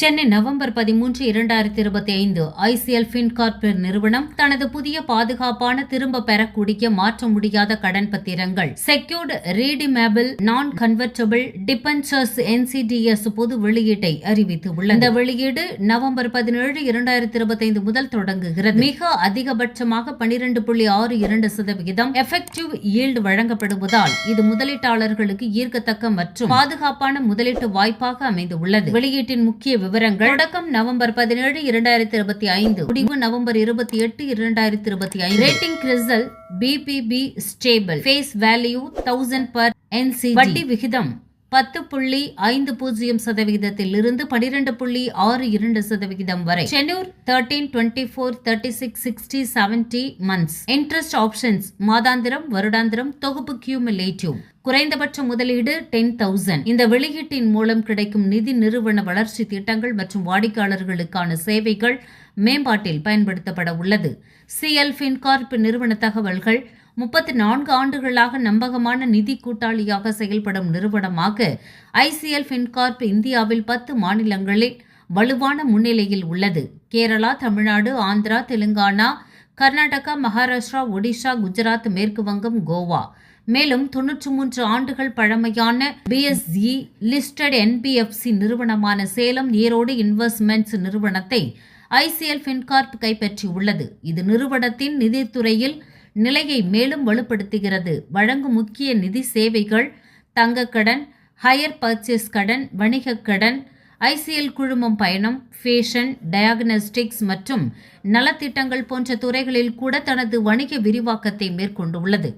Chennai November பதிமூன்று இரண்டாயிரத்தி இருபத்தி ஐந்து ஐசிஎல் பின்கார்ப் நிறுவனம் தனது புதிய பாதுகாப்பான திரும்ப பெறக்கூடிய மாற்ற முடியாத கடன் பத்திரங்கள் செக்யூர்டு ரீடிமேபிள் நான் கன்வெர்டபிள் டிபென்சர்ஸ் என்சிடிஎஸ் பொது வெளியீட்டை அறிவித்துள்ளது. இந்த வெளியீடு நவம்பர் பதினேழு இரண்டாயிரத்தி இருபத்தி ஐந்து முதல் தொடங்குகிறது. மிக அதிகபட்சமாக பனிரெண்டு புள்ளி ஆறு இரண்டு சதவிகிதம் எஃபெக்டிவ் ஈல்டு வழங்கப்படுவதால் இது முதலீட்டாளர்களுக்கு ஈர்க்கத்தக்க மற்றும் பாதுகாப்பான முதலீட்டு வாய்ப்பாக அமைந்துள்ளது. வெளியீட்டின் முக்கிய விவரங்கள். தொடக்கம் நவம்பர் பதினேழு இரண்டாயிரத்தி இருபத்தி ஐந்து. முடிவு நவம்பர் இருபத்தி எட்டு இரண்டாயிரத்தி இருபத்தி ஐந்து. Rating CRISIL BBB stable face value thousand per NC வட்டி விகிதம் பத்து புள்ளி ஐந்து பூஜ்ஜியம் சதவிகிதத்தில் இருந்து பனிரெண்டு புள்ளி ஆறு இரண்டு சதவிகிதம் வரை. Chennur thirteen twenty four thirty six sixty seventy months interest options மாதாந்திரம் வருடாந்திரம் தொகுப்பு கியூமிலேட்டிவ் குறைந்தபட்ச முதலீடு டென் தௌசண்ட் இந்த வெளியீட்டின் மூலம் கிடைக்கும் நிதி நிறுவன வளர்ச்சி திட்டங்கள் மற்றும் வாடிக்கையாளர்களுக்கான சேவைகள் மேம்பாட்டில் பயன்படுத்தப்பட உள்ளது. சிஎல் ஃபின்கார்ப் நிறுவன தகவல்கள் முப்பத்தி நான்கு ஆண்டுகளாக நம்பகமான நிதி கூட்டாளியாக செயல்படும் நிறுவனமாக ஐசிஎல் ஃபின்கார்ப் இந்தியாவில் பத்து மாநிலங்களில் வலுவான முன்னிலையில் உள்ளது. கேரளா தமிழ்நாடு ஆந்திரா தெலுங்கானா கர்நாடகா மகாராஷ்டிரா ஒடிஷா குஜராத் மேற்கு வங்கம் கோவா. மேலும் தொன்னூற்றி மூன்று ஆண்டுகள் பழமையான பிஎஸ்இ லிஸ்டட் என்பிஎஃப்சி நிறுவனமான சேலம் ஈரோடு இன்வெஸ்ட்மெண்ட்ஸ் நிறுவனத்தை ஐசிஎல் ஃபின்கார்ப் கைப்பற்றியுள்ளது. இது நிறுவனத்தின் நிதித்துறையில் நிலையை மேலும் வலுப்படுத்துகிறது. வழங்கும் முக்கிய நிதி சேவைகள் தங்கக் கடன் ஹையர் பர்ச்சேஸ் கடன் வணிகக் கடன் ஐசிஎல் குழுமம் பயணம் ஃபேஷன் டயாக்னஸ்டிக்ஸ் மற்றும் நலத்திட்டங்கள் போன்ற துறைகளில் கூட தனது வணிக விரிவாக்கத்தை மேற்கொண்டுள்ளது.